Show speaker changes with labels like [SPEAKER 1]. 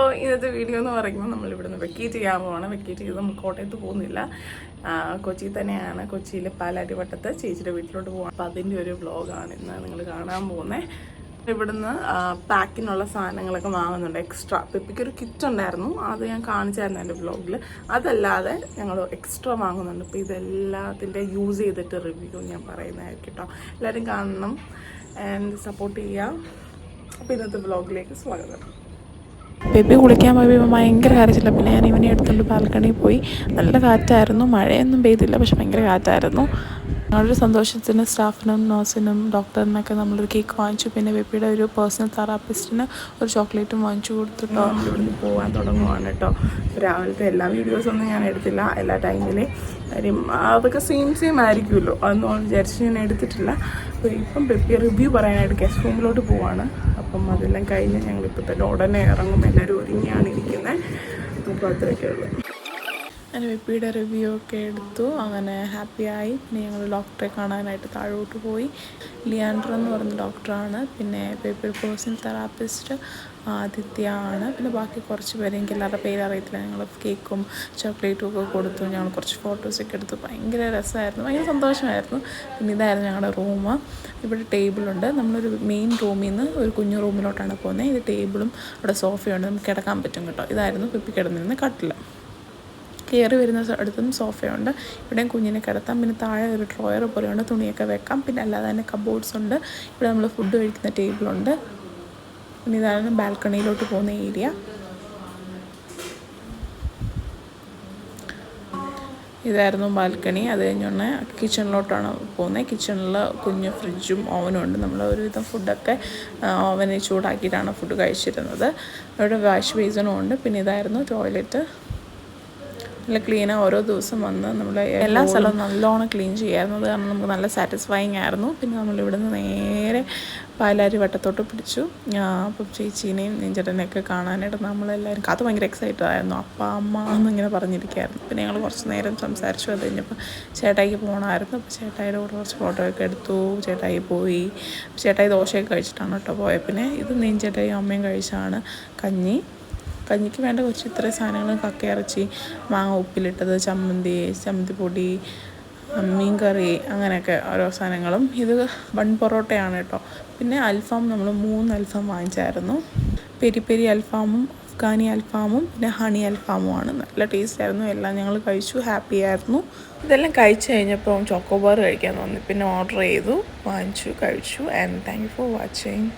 [SPEAKER 1] അപ്പോൾ ഇന്നത്തെ വീഡിയോ എന്ന് പറയുമ്പോൾ നമ്മൾ ഇവിടുന്ന് വെക്കേറ്റ് ചെയ്യാൻ പോവാണ്. വെക്കേറ്റ് ചെയ്ത് നമ്മൾ കോട്ടയത്ത് പോകുന്നില്ല. കൊച്ചി തന്നെയാണ്. കൊച്ചിയിൽ പാലാരിവട്ടത്ത് ചേച്ചിയുടെ വീട്ടിലോട്ട് പോകാം അപ്പോൾ അതിന്റെ ഒരു വ്ളോഗാണ് ഇന്ന് നിങ്ങൾ കാണാൻ പോകുന്നത് ഇവിടുന്ന് പാക്കിനുള്ള സാധനങ്ങളൊക്കെ വാങ്ങുന്നുണ്ട്. എക്സ്ട്രാ പെപ്പിക്കൊരു കിറ്റ് ഉണ്ടായിരുന്നു. അത് ഞാൻ കാണിച്ചായിരുന്നു എന്റെ ബ്ലോഗിൽ അതല്ലാതെ ഞങ്ങൾ എക്സ്ട്രാ വാങ്ങുന്നുണ്ട്. അപ്പോൾ ഇതെല്ലാത്തിന്റെ യൂസ് ചെയ്തിട്ട് റിവ്യൂ ഞാൻ പറയുന്നതായിരിക്കും കേട്ടോ. എല്ലാവരും കാണണം ആൻഡ് സപ്പോർട്ട് ചെയ്യാം. അപ്പോൾ ഇന്നത്തെ ബ്ലോഗിലേക്ക് സ്വാഗതം.
[SPEAKER 2] ബേബി കുളിക്കാൻ പോയപ്പോൾ ഭയങ്കര കരച്ചില്ല പിന്നെ ഞാൻ ഇവനെ എടുത്തുകൊണ്ട് ബാൽക്കണിയിൽ പോയി. നല്ല കാറ്റായിരുന്നു. മഴയൊന്നും പെയ്തില്ല. പക്ഷെ ഭയങ്കര കാറ്റായിരുന്നു. ഞങ്ങളുടെ സന്തോഷത്തിന് സ്റ്റാഫിനും നഴ്സിനും ഡോക്ടറിനൊക്കെ നമ്മളൊരു കേക്ക് വാങ്ങിച്ചു. പിന്നെ ബേബിയുടെ ഒരു പേഴ്സണൽ തെറാപ്പിസ്റ്റിന് ഒരു ചോക്ലേറ്റും വാങ്ങിച്ചു കൊടുത്തിട്ടോ.
[SPEAKER 1] ഇവിടുന്ന് പോകാൻ തുടങ്ങുവാണ് കേട്ടോ. രാവിലത്തെ എല്ലാ വീഡിയോസൊന്നും ഞാൻ എടുത്തില്ല. എല്ലാ ടൈമിലേയും കാര്യം അതൊക്കെ സെയിം സെയിം ആയിരിക്കുമല്ലോ. അതൊന്നും വിചാരിച്ച് ഞാൻ എടുത്തിട്ടില്ല. അപ്പോൾ ഇപ്പം ബേബിയെ റിവ്യൂ പറയാനായിട്ട് ഗസ്റ്റ് റൂമിലോട്ട് പോവാണ്. അപ്പം അതെല്ലാം കഴിഞ്ഞ് ഞങ്ങളിപ്പോൾ തന്നെ ഉടനെ ഇറങ്ങും. എല്ലാവരും ഒരുങ്ങിയാണ് ഇരിക്കുന്നത്. അപ്പോൾ അത്രയൊക്കെ ഉള്ളൂ.
[SPEAKER 2] ബേബിയുടെ റിവ്യൂ ഒക്കെ എടുത്തു. അങ്ങനെ ആയി. പിന്നെ ഞങ്ങൾ ഡോക്ടറെ കാണാനായിട്ട് താഴോട്ട് പോയി. ലിയാൻഡർ എന്ന് പറഞ്ഞ ഡോക്ടറാണ് പിന്നെ പേപ്പർ പേഴ്സണൽ തെറാപ്പിസ്റ്റ് ആദിത്യ ആണ്. പിന്നെ ബാക്കി കുറച്ച് പേര് എനിക്ക് എല്ലാവരുടെ പേര് അറിയത്തില്ല. ഞങ്ങൾ കേക്കും ചോക്ലേറ്റും ഒക്കെ കൊടുത്തു. ഞങ്ങൾ കുറച്ച് ഫോട്ടോസൊക്കെ എടുത്തു. ഭയങ്കര രസമായിരുന്നു. ഭയങ്കര സന്തോഷമായിരുന്നു. പിന്നെ ഇതായിരുന്നു ഞങ്ങളുടെ റൂം ഇവിടെ ടേബിളുണ്ട് നമ്മളൊരു മെയിൻ റൂമിൽ നിന്ന് ഒരു കുഞ്ഞു റൂമിലോട്ടാണ് പോകുന്നത് ഇത് ടേബിളും അവിടെ സോഫയുണ്ട് നമുക്ക് കിടക്കാൻ പറ്റും കേട്ടോ. ഇതായിരുന്നു പിപ്പി കിടന്നിരുന്ന കട്ടിൽ കയറി വരുന്ന അടുത്തും സോഫയുണ്ട്. ഇവിടെയും കുഞ്ഞിനെ കിടത്താം. പിന്നെ താഴെ ഒരു ഡ്രോയർ പോലെയുണ്ട്. തുണിയൊക്കെ വെക്കാം. പിന്നെ അല്ലാതെ തന്നെ കബോർഡ്സ് ഉണ്ട്. ഇവിടെ നമ്മൾ ഫുഡ് കഴിക്കുന്ന ടേബിളുണ്ട് പിന്നെ ഇതാണ് ബാൽക്കണിയിലോട്ട് പോകുന്ന ഏരിയ ഇതായിരുന്നു ബാൽക്കണി. അത് കഴിഞ്ഞുകൊണ്ട് കിച്ചണിലോട്ടാണ് പോകുന്നത്. കിച്ചണിൽ കുഞ്ഞ് ഫ്രിഡ്ജും ഓവനും ഉണ്ട്. നമ്മൾ ഒരുവിധം ഫുഡൊക്കെ ഓവനിൽ ചൂടാക്കിയിട്ടാണ് ഫുഡ് കഴിച്ചിരുന്നത്. അവിടെ വാഷ് ബേസിനും ഉണ്ട്. പിന്നെ ഇതായിരുന്നു ടോയ്ലറ്റ് നല്ല ക്ലീൻ ഓരോ ദിവസം വന്ന് നമ്മൾ എല്ലാ സ്ഥലവും നല്ലോണം ക്ലീൻ ചെയ്യാറുന്നത് കാരണം നമുക്ക് നല്ല സാറ്റിസ്ഫൈങ് ആയിരുന്നു. പിന്നെ നമ്മൾ ഇവിടുന്ന് നേരെ പാലാരി വട്ടത്തോട്ട് പിടിച്ചു. അപ്പം ചേച്ചീനെയും നെഞ്ചേട്ടനെയൊക്കെ കാണാനായിട്ട് നമ്മളെല്ലാവരും കാത്ത് ഭയങ്കര എക്സൈറ്റഡ് ആയിരുന്നു. അപ്പ അമ്മ എന്നിങ്ങനെ പറഞ്ഞിരിക്കുകയായിരുന്നു പിന്നെ ഞങ്ങൾ കുറച്ച് നേരം സംസാരിച്ചു. അത് കഴിഞ്ഞപ്പോൾ ചേട്ടായിക്ക് പോകണമായിരുന്നു അപ്പോൾ ചേട്ടായിയുടെ കൂടെ കുറച്ച് ഫോട്ടോ ഒക്കെ എടുത്തു. ചേട്ടായി പോയി. ചേട്ടായി ദോശയൊക്കെ കഴിച്ചിട്ടാണ് കേട്ടോ പോയത് പിന്നെ ഇത് നെഞ്ചേട്ടായും അമ്മയും കഴിച്ചാണ് കഞ്ഞി. കഞ്ഞിക്ക് വേണ്ട കുറച്ച് ഇത്ര സാധനങ്ങൾ കക്കയിറച്ചി മാങ്ങ ഉപ്പിലിട്ടത് ചമ്മന്തി ചമ്മന്തി പൊടി മീൻ കറി അങ്ങനെയൊക്കെ ഓരോ സാധനങ്ങളും. ഇത് വൺ പൊറോട്ടയാണ് കേട്ടോ. പിന്നെ അൽഫാം നമ്മൾ മൂന്ന് അൽഫാം വാങ്ങിച്ചായിരുന്നു. പെരി പെരി അൽഫാമും അഫ്ഗാനി അൽഫാമും പിന്നെ ഹണി അൽഫാമുമാണ് നല്ല ടേസ്റ്റ് ആയിരുന്നു. എല്ലാം ഞങ്ങൾ കഴിച്ചു. ഹാപ്പി ആയിരുന്നു. ഇതെല്ലാം കഴിച്ചു കഴിഞ്ഞപ്പോൾ ചോക്കോബാർ കഴിക്കാൻ തോന്നി. പിന്നെ ഓർഡർ ചെയ്തു വാങ്ങിച്ചു കഴിച്ചു. And thank for watching